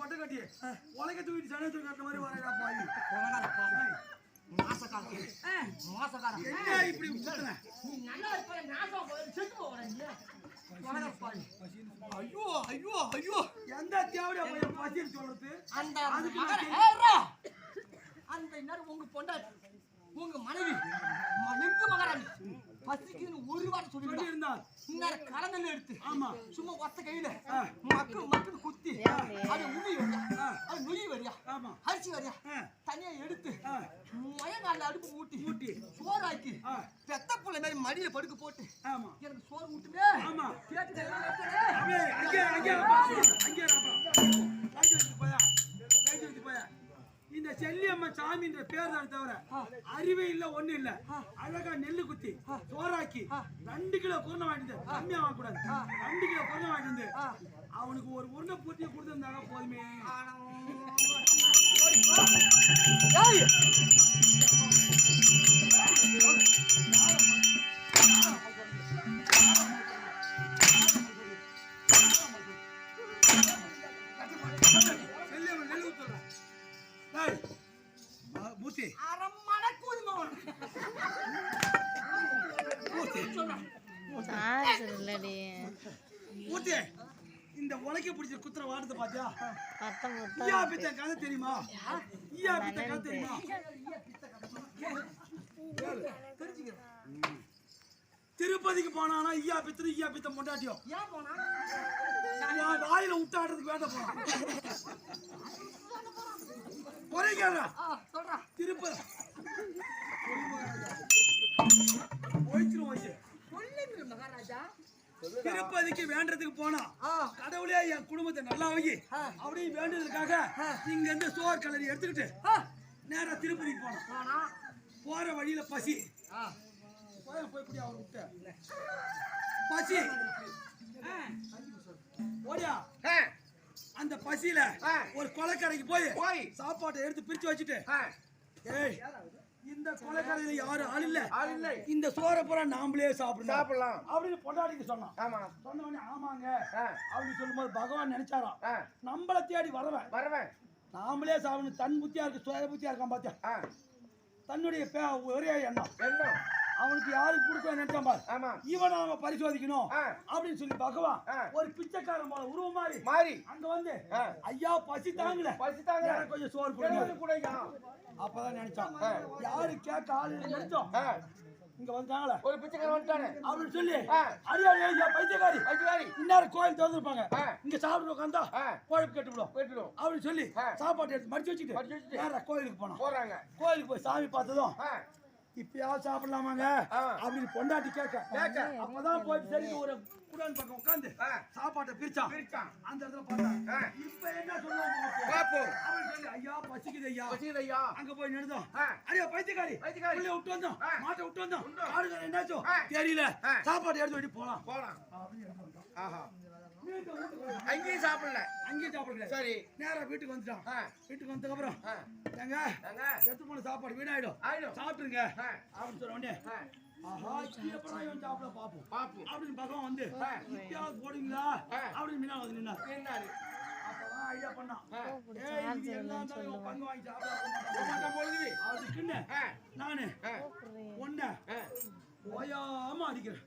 கொட்டை கட்டி உலக தூக்கிட்டு சனத்தை கட்டுற மாதிரி வரேடா பாய் உலக மாசக்காரன் இப்படி நல்லா இருப்ப நாசம் செத்து போறேன் ஐயோ ஐயோ ஐயோ எந்த தேவையா போய் பசின்னு சொல்றது அந்த அதுக்கு! அந்த நேரம் உங்க பொண்டாட்டி உங்க மனைவி நெஞ்சு மகாராணி பசிக்குன்னு ஒரு வாரம் சொல்லி இருந்தான் இந்நேரம் கலந்தல் எடுத்து ஆமா சும்மா ஒத்த கையில ஆ. மக்கு மக்குன்னு குத்தி அது உமி வரியா. அது நொய் வரியா ஆமா அரிசி வரியா. தனியா எடுத்து. முயங்கால அடுப்பு மூட்டி மூட்டி. சோறாக்கி. பெத்த புள்ள மாதிரி மடியில படுக்க போட்டு ஆமா எனக்கு சோறு ஊட்டுமே ஆமா. கேட்டு எல்லாம் எடுத்துடு. அப்படியே அங்கே அங்கே இருப்பா. அங்கே இருப்பா. கைட்டு எடுத்து போயா கைட்டு எடுத்து போயா இந்த செல்லியம்மா சாமின்ற பேர் தான் தவிர அறிவே இல்ல ஒண்ணு இல்ல. அழகா நெல்லு குத்தி சோறாக்கி ரெண்டு கிலோ குருணை வாங்கிட்டு கம்மியா வாங்க கூடாது ரெண்டு கிலோ குருணை வாங்கிட்டு அவனுக்கு ஒரு உருண்டை பூட்டியை கொடுத்துருந்தாங்க போதுமே. ஏய். சார்ஜர் இல்லடி. இந்த உலக்க பிடிச்ச குத்துற வாட்டத்தை பாத்தியா? பத்தம் புத்தம் பித்த கதை தெரியுமா? ஈயா பித்த கதை தெரியுமா? திருப்பதிக்கு போனானா ஈயா பித்தரு ஈயா பித்த வா- வாயில விட்டாடுறதுக்கு வேண்ட போனான் ஒரே கேள்றா திருப்பதி. திருப்பதிக்கு வேண்டதுக்கு போனா கடவுளே என் குடும்பத்தை நல்லா வை அப்படின்னு வேண்டதுக்காக இங்க இருந்து சோறு கலரி எடுத்துக்கிட்டு நேரா திருப்பதிக்கு போனோம் போனா? போற வழியில பசி. போய் அவர் விட்ட? பசி. ஓடியா? அந்த பசியில ஒரு கொலைக்கடைக்கு போய் போய். சாப்பாட்டை எடுத்து பிரிச்சு வச்சுட்டு ஏய் இந்த கொலைக்கடையில யாரும் ஆள் இல்ல. ஆள் இல்லை. இந்த சோறை பூரா நாமளே சாப்பிடலாம் சாப்பிடலாம். அப்படின்னு பொண்டாடிக்கு சொன்னான். ஆமா. சொன்ன உடனே ஆமாங்க அப்படின்னு சொல்லும்போது பகவான் நினைச்சாராம். நம்மள தேடி வரவன் வரவேன் நாமளே சாப்பிடணும். தன் புத்தியா இருக்கு சுய புத்தியா இருக்கான் பாத்தியா? தன்னுடைய ஒரே எண்ணம். என்ன அவனுக்கு யாருக்கு கொடுக்க நினைச்சான் பாரு. ஆமா. இவனை நாம பரிசோதிக்கணும். அப்படின்னு சொல்லி பகவான். ஒரு பிச்சைக்காரன் போல உருவம் மாறி மாறி. அங்க வந்து. ஐயா பசி தாங்கல. பசித்தாங்க எனக்கு கொஞ்சம் சோறு கொடுங்க? அப்பதான் நினைச்சான். யாரு கேட்க ஆளு நினைச்சோம். இங்க வந்தாங்களே. ஒரு பிச்சைக்காரன் வந்துட்டானே. அப்படின்னு சொல்லி ஆ. அடியா ஐயா பைத்தியக்காரி. பைத்தியக்காரி. இந்நேரம் கோயில் திறந்துருப்பாங்க. இங்க சாப்பிட்டு உட்காந்தா ஆ. கோயிலுக்கு கட்டு விடும் போயிட்டுடும் அப்படின்னு சொல்லி. சாப்பாடு எடுத்து மடிச்சு வச்சுட்டு மடிச்சு வச்சுட்டு. கோயிலுக்கு போனோம் போறாங்க. கோயிலுக்கு போய் சாமி பார்த்ததும் இப்பயாவது சாப்பிடலாமாங்க. அப்படின்னு பொண்டாட்டி கேட்க கேட்க. அப்பதான் போயிட்டு சரி ஒரு குடான் பக்கம் உட்காந்து. சாப்பாட்டை பிரிச்சான் பிரிச்சான். அந்த இடத்துல பார்த்தா. இப்ப என்ன சொல்லுவாங்க அப்படின்னு சொல்லி ஐயா பசிக்குது ஐயா? அங்க போய் நின்றுதோம் ஆ. ஐயா பைத்தியக்காரி பைத்தியக்காரி. விட்டு வந்தோம். மாட்டை விட்டு வந்தோம். ஆடுகள் என்னாச்சும். தெரியல. சாப்பாடு எடுத்து வெட்டி போலாம் போலாம் அப்படின்னு அங்கேயும் சாப்பிடல. அங்கேயும் சாப்பிடல. சரி. நேரா வீட்டுக்கு வந்துட்டான். வீட்டுக்கு வந்ததுக்கு அப்புறம் ஏங்க? எடுத்து போன சாப்பாடு வீணாயிடும். ஆயிடும். சாப்பிட்டுருங்க. அப்படின்னு சொன்ன உடனே ஆ, ஆஹா எப்படா இவன் சாப்பிட பாப்போம் பாப்போம் அப்படின்னு பகவான் வந்து. இப்பயாவது. அப்படின்னு முன்னாடி வந்து நின்னாரு. என்னாரு? அப்பதான் ஐடியா பண்ணான் ஏய், இது எல்லாம் தான் இவன் பங்கு வாங்கி சாப்பிட போமாட்டா பொழுது? அதுக்குன்னு ஆ, நானு ஒன்ன. ஓயாம அடிக்கிறேன்.